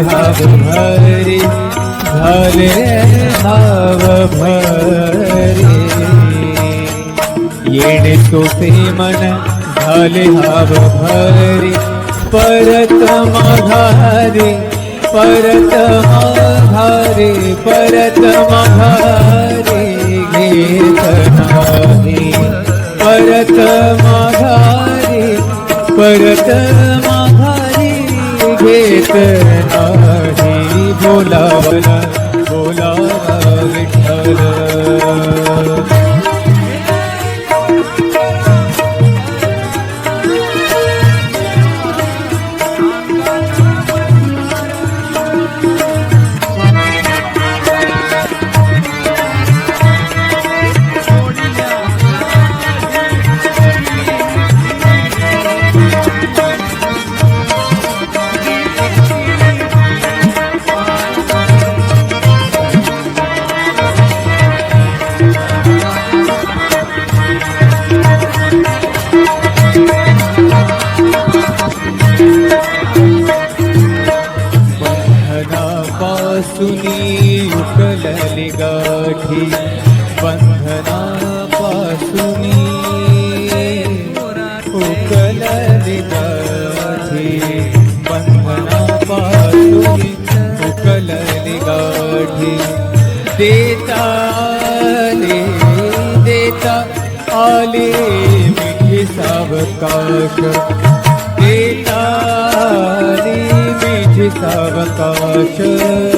हाव भरी झाले हाव भरी येणे सोसे मन झाले हाव भरी. परत माघारी परत माघारी परत माघारी घेत नाही. परत माघारी परत माघारी. घेत नाही बोलावला सावकाश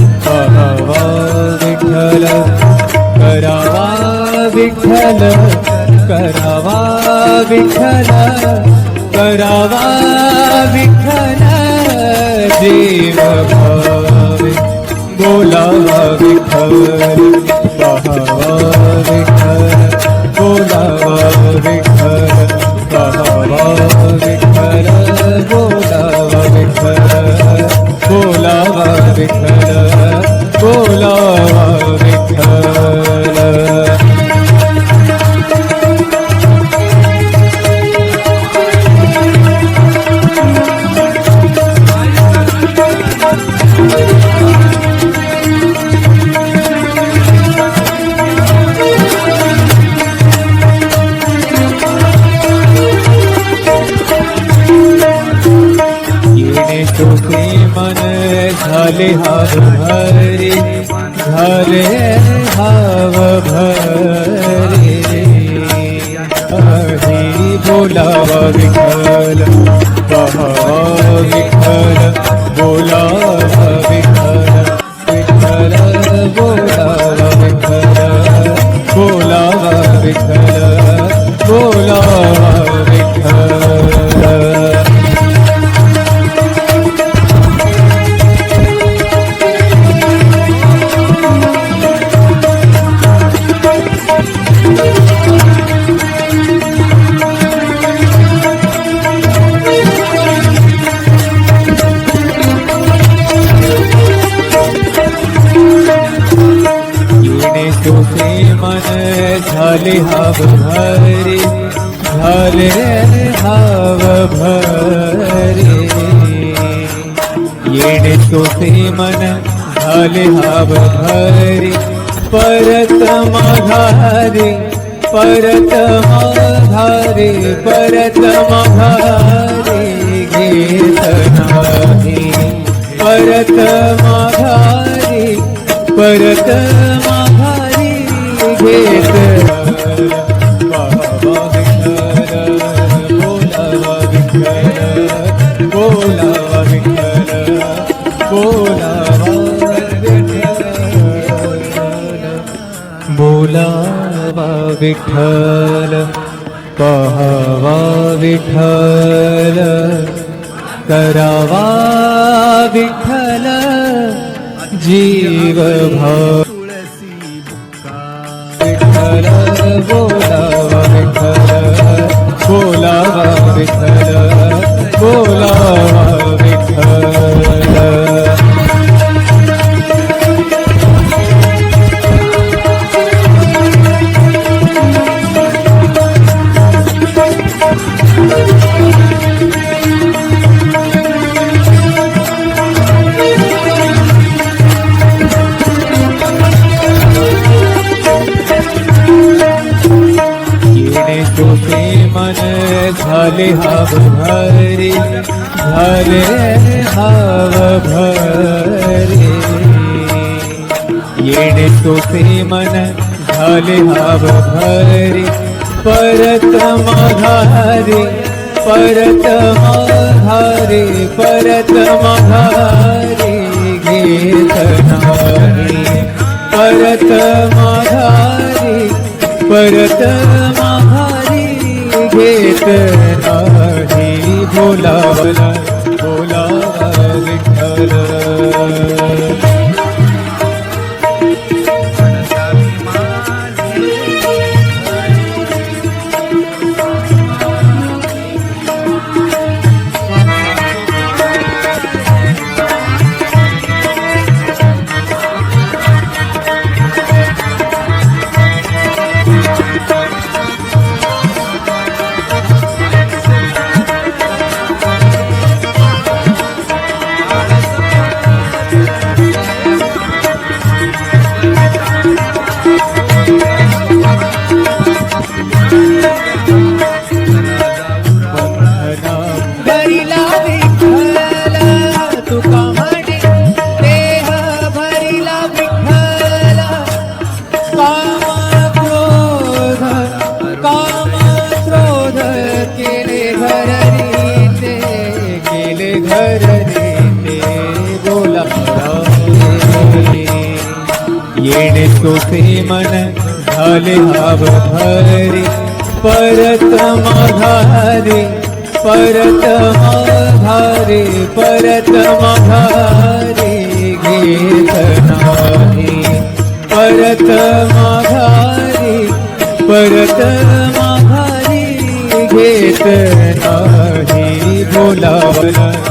विठ्ठल करावा विठ्ठल करावा विठ्ठल देव भावे. बोलावा विठ्ठल पहावा विठ्ठल बोलावा विठ्ठल पहावा विठ्ठल बोलावा विठ्ठल बोलावा विठ्ठल. বলে হারুন झाले हाव भरे परत माघारे परत माघारे परत माघारे घेत नाही. परत माघारी परत माघारी घेत विठ्ठल पहावा विठ्ठल करावा विठ्ठल जीव भाव। विठ्ठल बोलावा भरे। येणे तुझे मन झाले हाव भरे। परत माघारे परत माघारे परत माघारे घेत परत महारे परत माघारी घेत नाही बोलावला बोलावा विठ्ठल भरिला येणे मन झाले हाव भरे परत माघारे परत माघारे परत माघारे घेत नाही. परत माघारी परत माघारी घेत नाही. बोलावला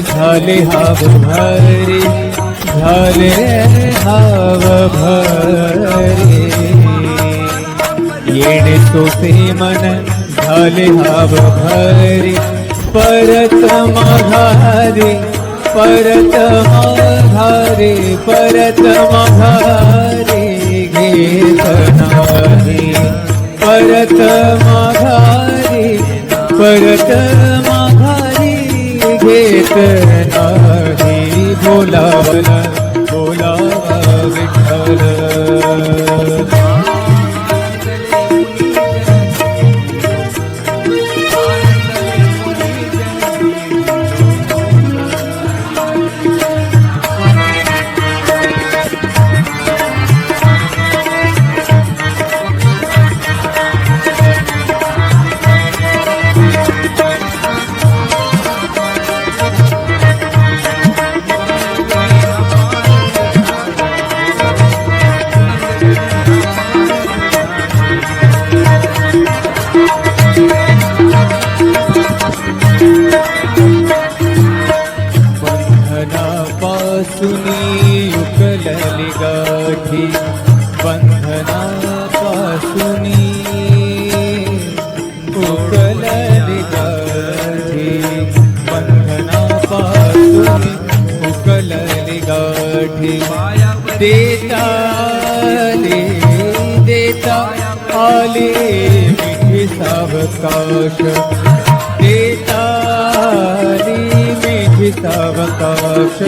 झाले हाव भरे झाले हाव भरे. येणे तोचे मन झाले हाव भरे. परत माघारे परत माघारे परत माघारे घेत नाही. परत माघारे परत मा घेत नाही बोलावला बोलावा विठ्ठल. सुनी उकलली गाठी बंधनापासूनी उकलली गाठी बंधनापासूनी उकलली गाठी देता आले देता आले मिठी सावकाश मिठी सावकाश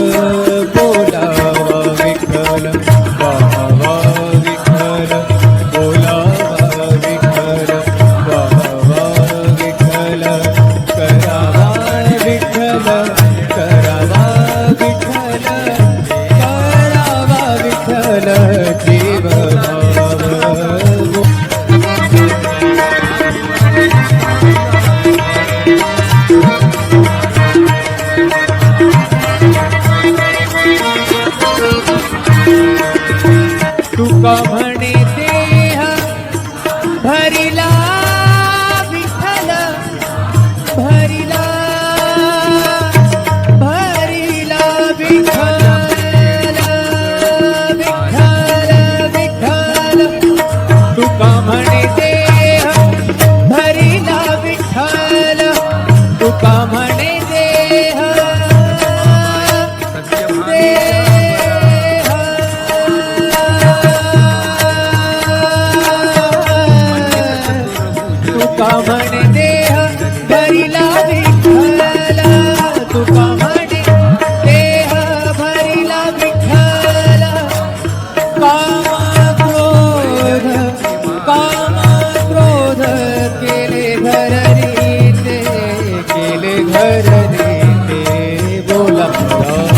Oh.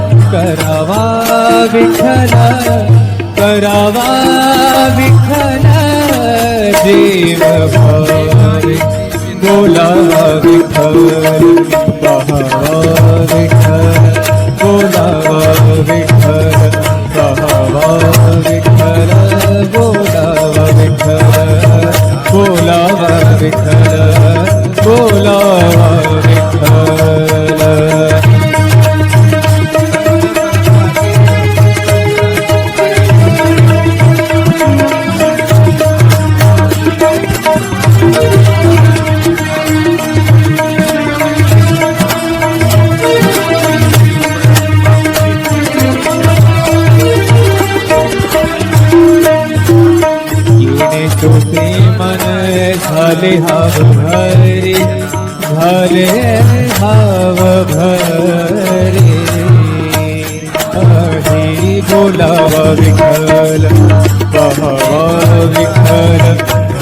करावा विठ्ठल करावा विठ्ठल देव भावे बोला विठ्ठल पहा. भले हाव भरे भले हाव भरे. हरी बोलावा विखल पहावा विखल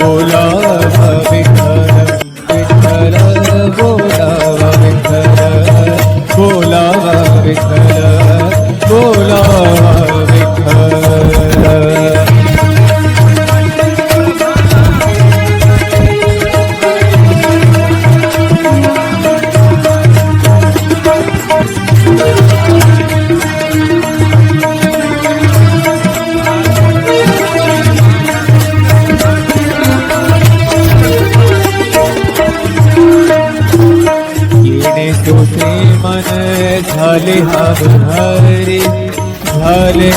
बोलावा विखल विखल बोलावा विखल बोलावा विखल बोलावा झाले हाव भरे झाले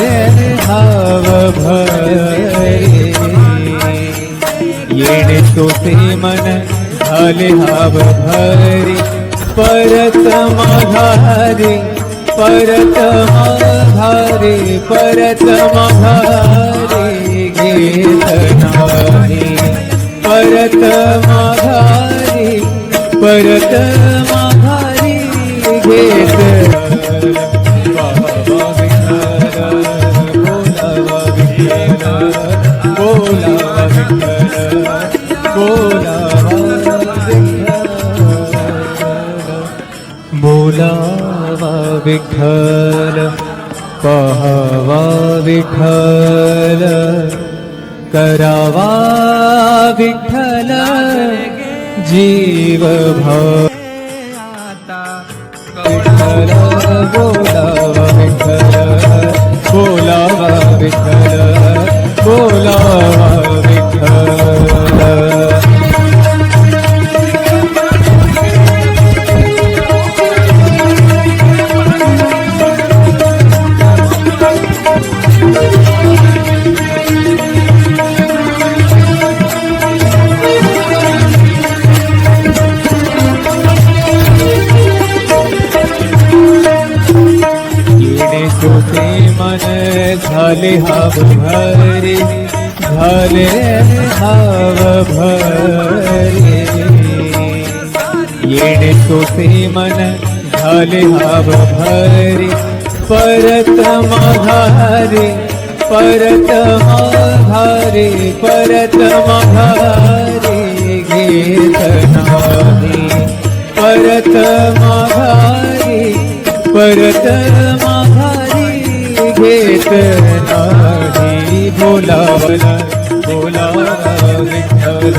हाव भरे। येणे तोचे मन झाले हाव भरे परत माघारे परत माघारे परत माघारे घेत नाही। परत माघारी परत माघारी घेत विठ्ठल पहावा विठ्ठल करावा विठ्ठल जीव भाव भाव भरी परत माघारे परत माघारे परत माघारे घेत नाही परत माघारी परत माघारी घेत नाही बोलावला बोला विठ्ठल।